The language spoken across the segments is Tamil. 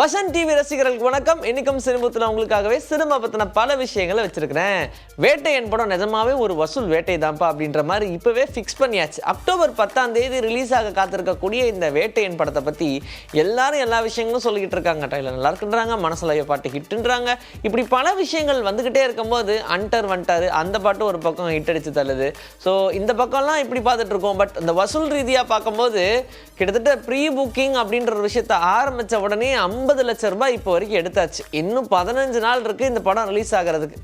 வசந்த் டிவி ரசிகர்களுக்கு வணக்கம். இன்னைக்கும் சினிமத்தில் உங்களுக்காகவே சினிமா பற்றின பல விஷயங்களை வச்சிருக்கிறேன். வேட்டையன் படம் நிஜமாவே ஒரு வசூல் வேட்டை தான்ப்பா அப்படின்ற மாதிரி இப்போவே ஃபிக்ஸ் பண்ணியாச்சு. அக்டோபர் பத்தாம் தேதி ரிலீஸ் ஆக காத்திருக்கக்கூடிய இந்த வேட்டையன் படத்தை பற்றி எல்லாரும் எல்லா விஷயங்களும் சொல்லிக்கிட்டு இருக்காங்க. ட்ரைலர் நல்லா இருக்குன்றாங்க மனசில் பாட்டு ஹிட்டுன்றாங்க. இப்படி பல விஷயங்கள் வந்துக்கிட்டே இருக்கும்போது அன்டர் வந்துட்டாரு. அந்த பாட்டு ஒரு பக்கம் ஹிட் அடிச்சு தள்ளுது. ஸோ இந்த பக்கம்லாம் இப்படி பார்த்துட்டு இருக்கோம். பட் இந்த வசூல் ரீதியாக பார்க்கும்போது கிட்டத்தட்ட ப்ரீ புக்கிங் அப்படின்ற ஒரு விஷயத்தை ஆரம்பித்த உடனே ஐம்பது லட்ச ரூபாய் இப்போ வரைக்கும் எடுத்தாச்சு. இன்னும் பதினஞ்சு நாள் இருக்குது இந்த படம் ரிலீஸ் ஆகிறதுக்கு.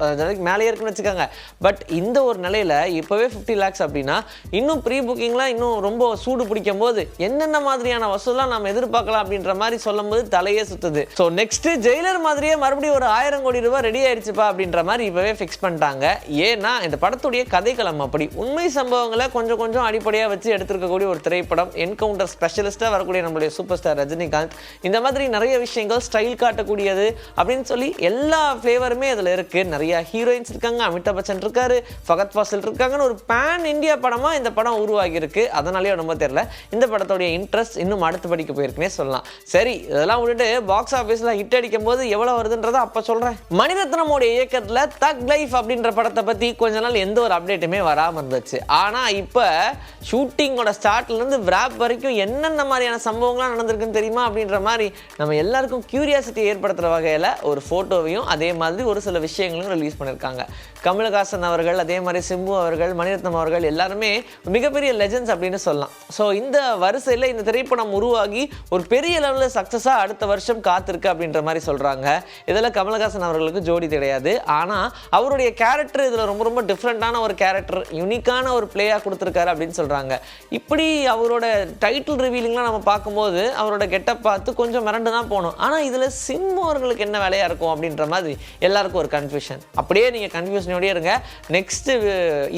மேலே இருக்குன்னு வச்சுக்கோங்க. பட் இந்த ஒரு நிலையில் இப்போவே ஃபிஃப்டி லேக்ஸ் அப்படின்னா இன்னும் ப்ரீ புக்கிங்லாம் இன்னும் ரொம்ப சூடு பிடிக்கும் போது என்னென்ன மாதிரியான வசூலாம் நம்ம எதிர்பார்க்கலாம் அப்படின்ற மாதிரி சொல்லும்போது தலையே சுத்துது. ஸோ நெக்ஸ்ட் ஜெயிலர் மாதிரியே மறுபடியும் ஒரு ஆயிரம் கோடி ரூபாய் ரெடி ஆயிடுச்சுப்பா அப்படின்ற மாதிரி இப்போவே ஃபிக்ஸ் பண்ணிட்டாங்க. ஏன்னா இந்த படத்துடைய கதைக்களம் அப்படி. உண்மை சம்பவங்களை கொஞ்சம் கொஞ்சம் அடிப்படையாக வச்சு எடுத்திருக்கக்கூடிய ஒரு திரைப்படம். என்கவுண்டர் ஸ்பெஷலிஸ்ட்டாக வரக்கூடிய நம்மளுடைய சூப்பர் ஸ்டார் ரஜினிகாந்த். இந்த மாதிரி நிறைய விஷயங்கள் ஸ்டைல் காட்டக்கூடியது அப்படின்னு சொல்லி எல்லா ஃப்ளேவருமே அதில் இருக்குது நிறைய ஹீரோயின்ஸ் இருக்காங்க அமிதாப் பச்சன் இருக்காரு ஃபகத் ஃபாசில் இருக்காங்கன்னு ஒரு பேன் இந்தியா படமாக இந்த படம் உருவாகியிருக்கு. அதனாலேயே ரொம்ப தெரியல. இந்த படத்தோடைய இன்ட்ரெஸ்ட் இன்னும் அடுத்த படிக்க போயிருக்குன்னே சொல்லலாம். சரி இதெல்லாம் விட்டுட்டு பாக்ஸ் ஆஃபீஸில் ஹிட் அடிக்கும் போது எவ்வளோ வருதுன்றதை அப்போ சொல்கிறேன் மணிரத்னமோடைய இயக்கத்தில் தக் லைஃப் அப்படின்ற படத்தை பற்றி கொஞ்ச நாள் எந்த ஒரு அப்டேட்டுமே வராமல் இருந்துச்சு. ஆனால் இப்போ ஷூட்டிங்கோட ஸ்டார்ட்லேருந்து விராப் வரைக்கும் என்னென்ன மாதிரியான சம்பவங்கள்லாம் நடந்திருக்குன்னு தெரியுமா அப்படின்ற மாதிரி நம்ம எல்லாருக்கும் கியூரியாசிட்டி ஏற்படுத்துகிற வகையில் ஒரு ஃபோட்டோவையும் அதே மாதிரி ஒரு சில விஷயங்களையும் ரிலீஸ் பண்ணியிருக்காங்க. கமலஹாசன் அவர்கள் அதே மாதிரி சிம்பு அவர்கள் மணிரத்னம் அவர்கள் எல்லாருமே மிகப்பெரிய லெஜண்ட்ஸ் அப்படின்னு சொல்லலாம். ஸோ இந்த வரிசையில் இந்த திரைப்படம் உருவாகி ஒரு பெரிய லெவலில் சக்ஸஸாக அடுத்த வருஷம் காத்திருக்கு அப்படின்ற மாதிரி சொல்கிறாங்க இதில் கமலஹாசன் அவர்களுக்கு ஜோடி கிடையாது. ஆனால் அவருடைய கேரக்டர் இதில் ரொம்ப ரொம்ப டிஃப்ரெண்ட்டான ஒரு கேரக்டர் யூனிக்கான ஒரு பிளேயாக கொடுத்துருக்காரு அப்படின்னு சொல்கிறாங்க இப்படி அவரோட டைட்டில் ரிவீலிங்லாம் நம்ம பார்க்கும்போது அவரோட கெட்டப் பார்த்து கொஞ்சம் மிரண்டு தான் போனோம் பண்ணணும். ஆனால் இதில் சிம்மவர்களுக்கு என்ன வேலையாக இருக்கும் அப்படின்ற மாதிரி எல்லாருக்கும் ஒரு கன்ஃபியூஷன் அப்படியே நீங்கள் கன்ஃபியூஷனோடய இருங்க. நெக்ஸ்ட்டு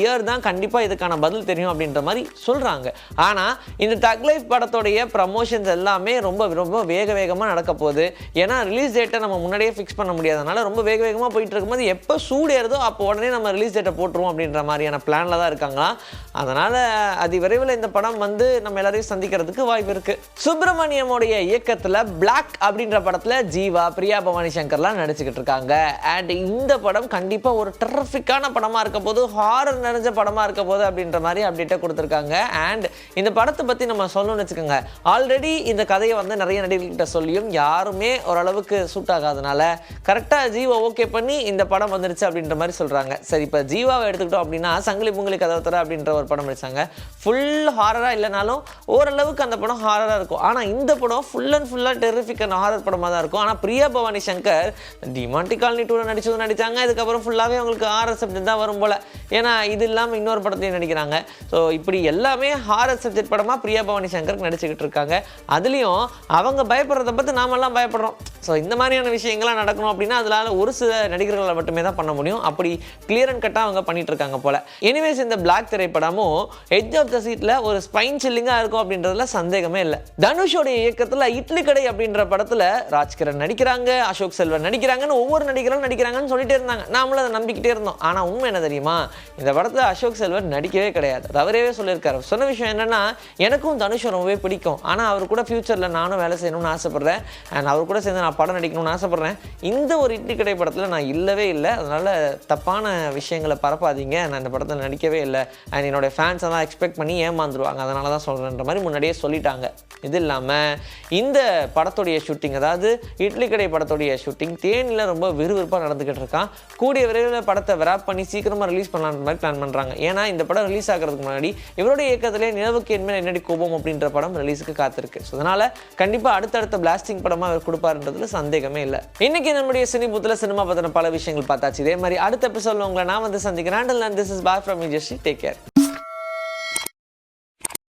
இயர் தான் கண்டிப்பாக இதுக்கான பதில் தெரியும் அப்படின்ற மாதிரி சொல்கிறாங்க ஆனால் இந்த தக் லைஃப் படத்தோடைய ப்ரமோஷன்ஸ் எல்லாமே ரொம்ப ரொம்ப வேக வேகமாக நடக்க போகுது. ஏன்னா ரிலீஸ் டேட்டை நம்ம முன்னாடியே ஃபிக்ஸ் பண்ண முடியாதனால ரொம்ப வேக வேகமாக போயிட்டு இருக்கும்போது எப்போ சூடு ஏறுதோ அப்போ உடனே நம்ம ரிலீஸ் டேட்டை போட்டுருவோம் அப்படின்ற மாதிரியான பிளானில் தான் இருக்காங்களாம். அதனால் அதி விரைவில் இந்த படம் வந்து நம்ம எல்லாரையும் சந்திக்கிறதுக்கு வாய்ப்பு இருக்குது சுப்பிரமணியமுடைய இயக்கத்தில் பிளாக் அப்படி அப்படின்ற படத்தில் ஜீவா பிரியா பவானி சங்கர்லாம் நடிச்சுக்கிட்டு இருக்காங்க. அண்ட் இந்த படம் கண்டிப்பாக ஒரு டெரஃபிக்கான படமாக இருக்க போது ஹாரர் நிறைஞ்ச படமாக இருக்க போது அப்படின்ற மாதிரி அப்டேட்டை கொடுத்துருக்காங்க. அண்ட் இந்த படத்தை பற்றி நம்ம சொல்லணும்னு வச்சுக்கோங்க. ஆல்ரெடி இந்த கதையை வந்து நிறைய நடிகர்கிட்ட சொல்லியும் யாருமே ஓரளவுக்கு சூட் ஆகாதனால கரெக்டாக ஜீவா ஓகே பண்ணி இந்த படம் வந்துருச்சு அப்படின்ற மாதிரி சொல்கிறாங்க சரி இப்போ ஜீவாவை எடுத்துக்கிட்டோம் அப்படின்னா சங்கிலி பொங்கலி கதவை அப்படின்ற ஒரு படம் நடிச்சாங்க. ஃபுல் ஹாரராக இல்லைனாலும் ஓரளவுக்கு அந்த படம் ஹாரராக இருக்கும். ஆனால் இந்த படம் ஃபுல் அண்ட் ஃபுல்லாக டெரிஃபிக்கான ஹாரர் படமாக தான் இருக்கும். ஆனால் பிரியா பவானி சங்கர் டிமாண்டி காலனி டூவில் நடிச்சதும் நடித்தாங்க இதுக்கப்புறம் ஃபுல்லாகவே அவங்களுக்கு ஹாரர் சப்ஜெக்ட் தான் வரும் போல். ஏன்னா இது இல்லாமல் இன்னொரு படத்தையும் நடிக்கிறாங்க. ஸோ இப்படி எல்லாமே ஹாரர் சப்ஜெக்ட் படமாக பிரியா பவானி சங்கருக்கு நடிச்சுக்கிட்டு இருக்காங்க. அதுலேயும் அவங்க பயப்படுறத பார்த்து நாமெல்லாம் பயப்படுறோம். ஸோ இந்த மாதிரியான விஷயங்கள்லாம் நடக்கணும் அப்படின்னா அதனால் ஒரு சில நடிகர்களை மட்டுமே தான் பண்ண முடியும். அப்படி கிளியர் அண்ட் கட்டாக அவங்க பண்ணிட்டு இருக்காங்க போல். எனிவேஸ் இந்த பிளாக் திரைப்படமும் எட்ஜ் ஆஃப் த சீட்டில் ஒரு ஸ்பைன் சில்லிங்காக இருக்கும் அப்படின்றதுல சந்தேகமே இல்லை. தனுஷோடைய இயக்கத்தில் இட்லி கடை அப்படின்ற படத்தில் ராஜ்கிரண் நடிக்கிறாங்க அசோக் செல்வன் நடிக்கிறாங்கன்னு ஒவ்வொரு நடிகரும் நடிக்கிறாங்கன்னு சொல்லிட்டே இருந்தாங்க. நாமளும் அதை நம்பிக்கிட்டே இருந்தோம். ஆனால் உண்மை என்ன தெரியுமா? இந்த படத்தில் அசோக் செல்வன் நடிக்கவே கிடையாது. அது அவரே சொல்லியிருக்காரு. சொன்ன விஷயம் என்னன்னா எனக்கும் தனுஷம் ரொம்பவே பிடிக்கும். ஆனால் அவர் கூட ஃப்யூச்சரில் நானும் வேலை செய்யணும்னு ஆசைப்பட்றேன். அண்ட் அவர் கூட சேர்ந்து நான் படம் நடிக்கணும்னு ஆசைப்பட்றேன். இந்த ஒரு இட்லி கடை படத்தில் நான் இல்லவே இல்லை. அதனால் தப்பான விஷயங்களை பரப்பாதீங்க. நான் இந்த படத்தில் நடிக்கவே இல்லை. அண்ட் என்னோடய ஃபேன்ஸ் எல்லாம் எக்ஸ்பெக்ட் பண்ணி ஏமாந்துருவாங்க. அதனால தான் சொல்கிறேன்ற மாதிரி முன்னாடியே சொல்லிட்டாங்க. இது இல்லாமல் இந்த படத்துடைய ஷூட்டிங் அதாவது இட்லி கடை படத்துடைய ஷூட்டிங் தேனியில் ரொம்ப விறுவிறுப்பாக நடந்துக்கிட்டு இருக்கான். கூடிய விரைவில் படத்தை விராப் பண்ணி சீக்கிரமாக ரிலீஸ் பண்ணலான்ற மாதிரி பிளான் பண்ணுறாங்க ஏன்னா இந்த படம் ரிலீஸ் ஆகிறதுக்கு முன்னாடி இவருடைய இயக்கத்திலே நிலவுக்கு என்மேல் என்னடி கோபம் அப்படின்ற படம் ரிலீஸுக்கு காத்திருக்கு. ஸோ அதனால் கண்டிப்பாக அடுத்தடுத்த பிளாஸ்டிங் படமாக அவர் கொடுப்பாருன்றதுல சந்தேகமே இல்லை. இன்னைக்கு நம்முடைய சினிபூத்தில் சினிமா பற்றின பல விஷயங்கள் பார்த்தாச்சு. இதே மாதிரி அடுத்த எபிசோட உங்களை நான் வந்து சந்திக்கிறேன். திஸ் இஸ் பாய் ஃப்ரம் ஜெஸ்டி டேக் கேர்